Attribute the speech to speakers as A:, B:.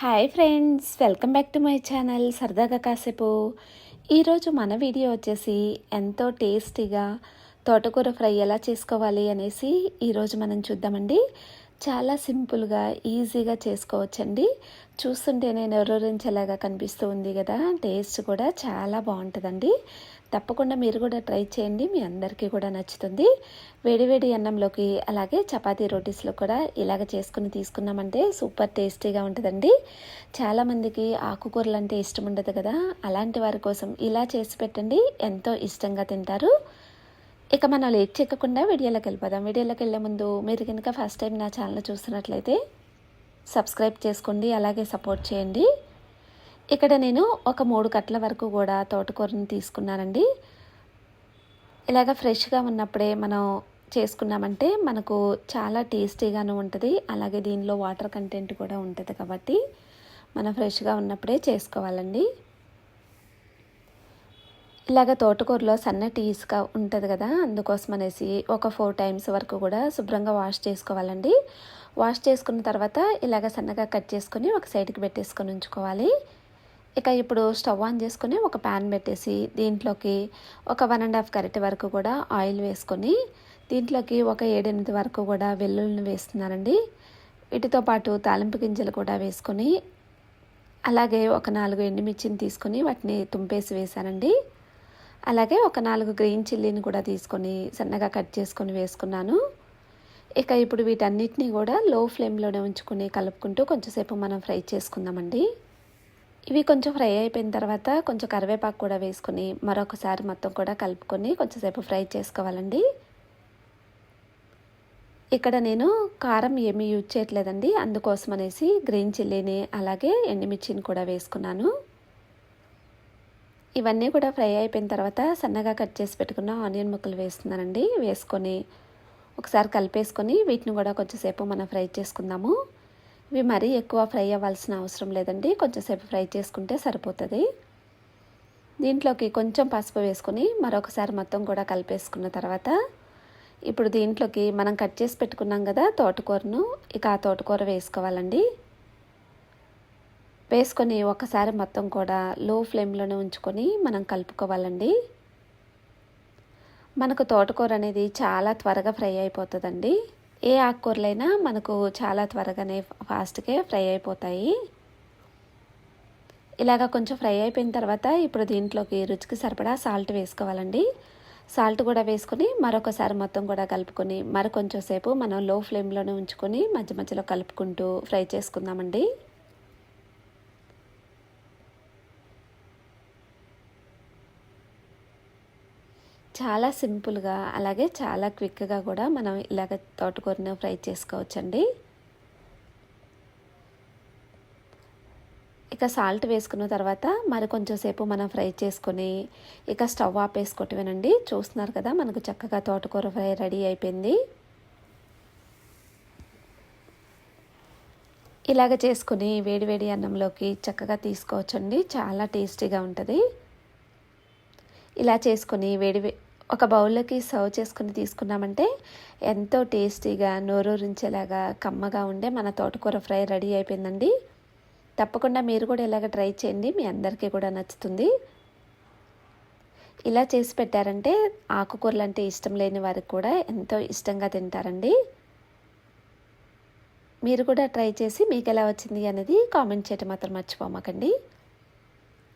A: Hi friends welcome back to my channel సరదాగా కాసేపు. ఈరోజు మన వీడియో వచ్చేసి ఎంతో టేస్టీగా తోటకూర ఫ్రై ఎలా చేసుకోవాలి అనేసి ఈరోజు మనం చూద్దామండి. చాలా సింపుల్గా ఈజీగా చేసుకోవచ్చండి. చూస్తుంటేనే నోరూరించేలాగా కనిపిస్తూ ఉంది కదా టేస్ట్ కూడా చాలా బాగుంటుందండి తప్పకుండా మీరు కూడా ట్రై చేయండి మీ అందరికీ కూడా నచ్చుతుంది. వేడివేడి అన్నంలోకి అలాగే చపాతీ రోటీస్లో కూడా ఇలాగ చేసుకుని తీసుకున్నామంటే సూపర్ టేస్టీగా ఉంటుందండి. చాలామందికి ఆకుకూరలు అంటే ఇష్టం ఉండదు కదా అలాంటి వారి కోసం ఇలా చేసి పెట్టండి ఎంతో ఇష్టంగా తింటారు. ఇక మనం లేట్ చెక్కకుండా వీడియోలోకి వెళ్ళిపోదాం. వీడియోలోకి వెళ్ళే ముందు మీరు కనుక ఫస్ట్ టైం నా ఛానల్ చూస్తున్నట్లయితే సబ్స్క్రైబ్ చేసుకోండి అలాగే సపోర్ట్ చేయండి. ఇక్కడ నేను ఒక మూడు కట్ల వరకు కూడా తోటకూరని తీసుకున్నానండి. ఇలాగ ఫ్రెష్గా ఉన్నప్పుడే మనం చేసుకున్నామంటే మనకు చాలా టేస్టీగాను ఉంటుంది. అలాగే దీనిలో వాటర్ కంటెంట్ కూడా ఉంటుంది కాబట్టి మనం ఫ్రెష్గా ఉన్నప్పుడే చేసుకోవాలండి. ఇలాగ తోటకూరలో సన్నటి ఇసుక ఉంటుంది కదా అందుకోసం అనేసి ఒక ఫోర్ టైమ్స్ వరకు కూడా శుభ్రంగా వాష్ చేసుకోవాలండి. వాష్ చేసుకున్న తర్వాత ఇలాగ సన్నగా కట్ చేసుకొని ఒక సైడ్కి పెట్టేసుకొని ఉంచుకోవాలి. ఇక ఇప్పుడు స్టవ్ ఆన్ చేసుకొని ఒక ప్యాన్ పెట్టేసి దీంట్లోకి ఒక వన్ అండ్ హాఫ్ కరెక్ట్ వరకు కూడా ఆయిల్ వేసుకొని దీంట్లోకి ఒక ఏడెనిమిది వరకు కూడా వెల్లుల్లిని వేస్తున్నానండి. వీటితో పాటు తాలింపు గింజలు కూడా వేసుకొని అలాగే ఒక నాలుగు ఎండుమిర్చిని తీసుకొని వాటిని తుంపేసి వేశానండి. అలాగే ఒక నాలుగు గ్రీన్ చిల్లీని కూడా తీసుకొని సన్నగా కట్ చేసుకొని వేసుకున్నాను. ఇక ఇప్పుడు వీటన్నిటిని కూడా లో ఫ్లేమ్లోనే ఉంచుకొని కలుపుకుంటూ కొంచెంసేపు మనం ఫ్రై చేసుకుందామండి. ఇవి కొంచెం ఫ్రై అయిపోయిన తర్వాత కొంచెం కరివేపాకు కూడా వేసుకొని మరొకసారి మొత్తం కూడా కలుపుకొని కొంచెంసేపు ఫ్రై చేసుకోవాలండి. ఇక్కడ నేను కారం ఏమీ యూజ్ చేయట్లేదండి. అందుకోసం అనేసి గ్రీన్ చిల్లీని అలాగే ఎండుమిర్చిని కూడా వేసుకున్నాను. ఇవన్నీ కూడా ఫ్రై అయిపోయిన తర్వాత సన్నగా కట్ చేసి పెట్టుకున్న ఆనియన్ ముక్కలు వేస్తున్నానండి. వేసుకొని ఒకసారి కలిపేసుకొని వీటిని కూడా కొంచెంసేపు మనం ఫ్రై చేసుకుందాము. ఇవి మరీ ఎక్కువ ఫ్రై అవ్వాల్సిన అవసరం లేదండి. కొంచెంసేపు ఫ్రై చేసుకుంటే సరిపోతుంది. దీంట్లోకి కొంచెం పసుపు వేసుకొని మరొకసారి మొత్తం కూడా కలిపేసుకున్న తర్వాత ఇప్పుడు దీంట్లోకి మనం కట్ చేసి పెట్టుకున్నాం కదా తోటకూరను ఇక ఆ తోటకూర వేసుకోవాలండి. వేసుకొని ఒకసారి మొత్తం కూడా లో ఫ్లేమ్లోనే ఉంచుకొని మనం కలుపుకోవాలండి. మనకు తోటకూర అనేది చాలా త్వరగా ఫ్రై అయిపోతుందండి. ఏ ఆకుకూరలైనా మనకు చాలా త్వరగానే ఫాస్ట్గా ఫ్రై అయిపోతాయి. ఇలాగ కొంచెం ఫ్రై అయిపోయిన తర్వాత ఇప్పుడు దీంట్లోకి రుచికి సరిపడా సాల్ట్ వేసుకోవాలండి. సాల్ట్ కూడా వేసుకొని మరొకసారి మొత్తం కూడా కలుపుకొని మరి కొంచెం సేపు మనం లో ఫ్లేమ్లోనే ఉంచుకొని మధ్య మధ్యలో కలుపుకుంటూ ఫ్రై చేసుకుందామండి. చాలా సింపుల్గా అలాగే చాలా క్విక్గా కూడా మనం ఇలాగ తోటకూరను ఫ్రై చేసుకోవచ్చండి. ఇక సాల్ట్ వేసుకున్న తర్వాత మరి కొంచెం సేపు మనం ఫ్రై చేసుకొని ఇక స్టవ్ ఆపేసుకోవటమేనండి. చూస్తున్నారు కదా మనకు చక్కగా తోటకూర ఫ్రై రెడీ అయిపోయింది. ఇలాగ చేసుకుని వేడివేడి అన్నంలోకి చక్కగా తీసుకోవచ్చండి. చాలా టేస్టీగా ఉంటుంది. ఇలా చేసుకొని వేడి ఒక బౌల్లోకి సర్వ్ చేసుకుని తీసుకున్నామంటే ఎంతో టేస్టీగా నోరూరించేలాగా కమ్మగా ఉండే మన తోటకూర ఫ్రై రెడీ అయిపోయిందండి. తప్పకుండా మీరు కూడా ఇలాగ ట్రై చేయండి మీ అందరికీ కూడా నచ్చుతుంది. ఇలా చేసి పెట్టారంటే ఆకుకూరలు అంటే ఇష్టం లేని వారికి కూడా ఎంతో ఇష్టంగా తింటారండి. మీరు కూడా ట్రై చేసి మీకు ఎలా వచ్చింది అనేది కామెంట్ చేయటం మాత్రం మర్చిపోమాకండి.